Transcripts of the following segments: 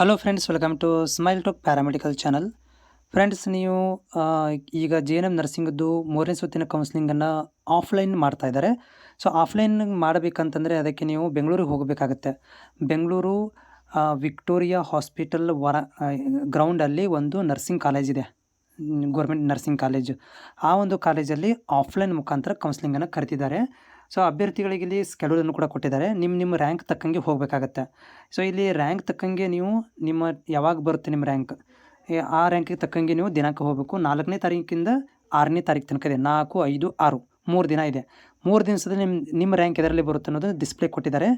Hello friends welcome to smile talk paramedical channel friends ನೀವು ಈಗ J N M ನರ್ಸಿಂಗದ್ದು ಮೂರನೇ ಸುತ್ತಿನ ಕೌನ್ಸಿಲಿಂಗನ್ನು ಆಫ್ಲೈನ್ ಮಾಡ್ತಾ ಇದ್ದಾರೆ. ಸೊ ಆಫ್ಲೈನ್ ಮಾಡಬೇಕಂತಂದರೆ ಅದಕ್ಕೆ ನೀವು ಬೆಂಗಳೂರಿಗೆ ಹೋಗಬೇಕಾಗತ್ತೆ. ಬೆಂಗಳೂರು ವಿಕ್ಟೋರಿಯಾ ಹಾಸ್ಪಿಟಲ್ ವರ ಗ್ರೌಂಡಲ್ಲಿ ಒಂದು ನರ್ಸಿಂಗ್ ಕಾಲೇಜ್ ಇದೆ. ಗೌರ್ಮೆಂಟ್ ನರ್ಸಿಂಗ್ ಕಾಲೇಜು ಆ ಒಂದು ಕಾಲೇಜಲ್ಲಿ ಆಫ್ಲೈನ್ ಮುಖಾಂತರ ಕೌನ್ಸಿಲಿಂಗನ್ನು ಕರೆದಿದ್ದಾರೆ ಸೊ ಅಭ್ಯರ್ಥಿಗಳಿಗೆ ಇಲ್ಲಿ ಸ್ಕೆಡ್ಯೂಲನ್ನು ಕೂಡ ಕೊಟ್ಟಿದ್ದಾರೆ. ನಿಮ್ಮ ನಿಮ್ಮ ರ್ಯಾಂಕ್ ತಕ್ಕಂಗೆ ಹೋಗಬೇಕಾಗತ್ತೆ. ಸೊ ಇಲ್ಲಿ ರ್ಯಾಂಕ್ ತಕ್ಕಂಗೆ ನೀವು ನಿಮ್ಮ, ಯಾವಾಗ ಬರುತ್ತೆ ನಿಮ್ಮ ರ್ಯಾಂಕ್ ಆ ರ್ಯಾಂಕಿಗೆ ತಕ್ಕಂಗೆ ನೀವು ದಿನಾಂಕ ಹೋಗಬೇಕು. ನಾಲ್ಕನೇ ತಾರೀಕಿಂದ ಆರನೇ ತಾರೀಕು ತನಕ ಇದೆ. ನಾಲ್ಕು, ಐದು, ಆರು, ಮೂರು ದಿನ ಇದೆ. ಮೂರು ದಿವಸದಲ್ಲಿ ನಿಮ್ಮ ನಿಮ್ಮ ರ್ಯಾಂಕ್ ಎದರಲ್ಲಿ ಬರುತ್ತೆ ಅನ್ನೋದು ಡಿಸ್ಪ್ಲೇ ಕೊಟ್ಟಿದ್ದಾರೆ.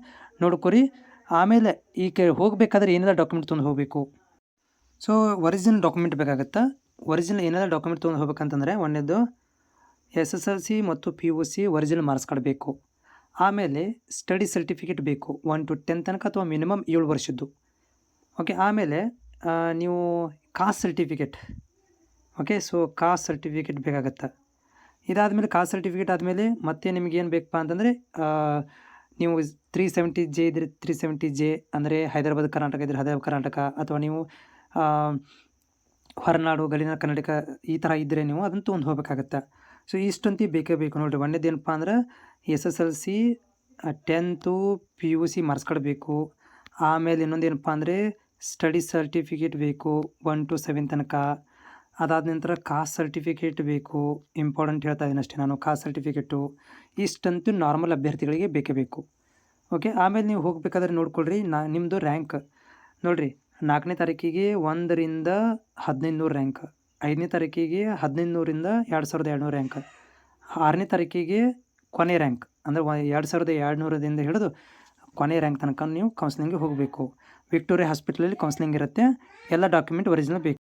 ನೋಡ್ಕೊರಿ. ಆಮೇಲೆ ಈ ಕೆ ಹೋಗಬೇಕಾದ್ರೆ ಏನೆಲ್ಲ ಡಾಕ್ಯುಮೆಂಟ್ ತೊಗೊಂಡು ಹೋಗಬೇಕು? ಸೊ ಒರಿಜಿನಲ್ ಡಾಕ್ಯುಮೆಂಟ್ ಬೇಕಾಗುತ್ತೆ? ಒರಿಜಿನಲ್ ಏನೆಲ್ಲ ಡಾಕ್ಯುಮೆಂಟ್ ತೊಗೊಂಡು ಹೋಗ್ಬೇಕಂತಂದರೆ, ಒಂದೇದು ಎಸ್ ಎಸ್ ಎಲ್ ಸಿ ಮತ್ತು P U C original marks ಆಮೇಲೆ ಸ್ಟಡಿ ಸರ್ಟಿಫಿಕೇಟ್ ಬೇಕು, ಒನ್ ಟು ಟೆನ್ ತನಕ ಅಥವಾ ಮಿನಿಮಮ್ ಏಳು ವರ್ಷದ್ದು. ಓಕೆ, ಆಮೇಲೆ ನೀವು caste certificate. Okay, so caste certificate ಬೇಕಾಗತ್ತೆ? ಇದಾದಮೇಲೆ ಕಾಸ್ಟ್ ಸರ್ಟಿಫಿಕೇಟ್ ಆದಮೇಲೆ ಮತ್ತೆ ನಿಮಗೆ ಏನು ಬೇಕಪ್ಪ ಅಂತಂದರೆ ನೀವು ತ್ರೀ ಸೆವೆಂಟಿ ಜೆ ಇದ್ರೆ ತ್ರೀ ಸೆವೆಂಟಿ ಜೆ ಅಂದರೆ ಹೈದರಾಬಾದ್ ಕರ್ನಾಟಕ ಇದ್ರೆ ಹೈದರಾಬಾದ್ ಕರ್ನಾಟಕ, ಅಥವಾ ನೀವು ಹೊರನಾಡು ಗಲಿನ ಕನ್ನಡಕ ಈ ಥರ ಇದ್ದರೆ ನೀವು ಅದನ್ನು ತೊಗೊಂಡು ಹೋಗ್ಬೇಕಾಗತ್ತೆ. ಸೊ ಇಷ್ಟಂತೂ ಬೇಕೇ ಬೇಕು. ನೋಡಿರಿ, ಒಂದೇದು ಏನಪ್ಪ ಅಂದ್ರೆ S S L C tenth P U C marks ಆಮೇಲೆ ಇನ್ನೊಂದು ಏನಪ್ಪ ಅಂದರೆ ಸ್ಟಡಿ ಸರ್ಟಿಫಿಕೇಟ್ ಬೇಕು ಒನ್ ಟು ಸೆವೆನ್ ತನಕ. ಅದಾದ ನಂತರ ಕಾಸ್ಟ್ ಸರ್ಟಿಫಿಕೇಟ್ ಬೇಕು. ಇಂಪಾರ್ಟೆಂಟ್ ಹೇಳ್ತಾ ಇದ್ದೀನಿ ಅಷ್ಟೇ ನಾನು ಕಾಸ್ಟ್ ಸರ್ಟಿಫಿಕೇಟು ಇಷ್ಟಂತೂ ನಾರ್ಮಲ್ ಅಭ್ಯರ್ಥಿಗಳಿಗೆ ಬೇಕೇ ಬೇಕು. ಓಕೆ ಆಮೇಲೆ ನೀವು ಹೋಗಬೇಕಾದ್ರೆ ನೋಡ್ಕೊಳ್ರಿ, ನಾ ನಿಮ್ಮದು ರ್ಯಾಂಕ್ ನೋಡಿರಿ ನಾಲ್ಕನೇ ತಾರೀಕಿಗೆ ಒಂದರಿಂದ ಹದಿನೈದು ನೂರು ರ್ಯಾಂಕ್ ಐದನೇ ತಾರೀಕಿಗೆ ಹದಿನೈದು ನೂರಿಂದ ಎರಡು ಸಾವಿರದ ಎರಡುನೂರು ರ್ಯಾಂಕ್ ಆರನೇ ತಾರೀಕಿಗೆ ಕೊನೆ ರ್ಯಾಂಕ್ ಅಂದರೆ ಎರಡು ಸಾವಿರದ ಎರಡುನೂರದಿಂದ ಹಿಡಿದು ಕೊನೆ ರ್ಯಾಂಕ್ ತನಕ ನೀವು ಕೌನ್ಸ್ಲಿಂಗ್ಗೆ ಹೋಗಬೇಕು. ವಿಕ್ಟೋರಿಯಾ ಹಾಸ್ಪಿಟ್ಲಲ್ಲಿ ಕೌನ್ಸಿಲಿಂಗ್ ಇರುತ್ತೆ. ಎಲ್ಲ ಡಾಕ್ಯುಮೆಂಟ್ ಒರಿಜಿನಲ್ ಬೇಕು.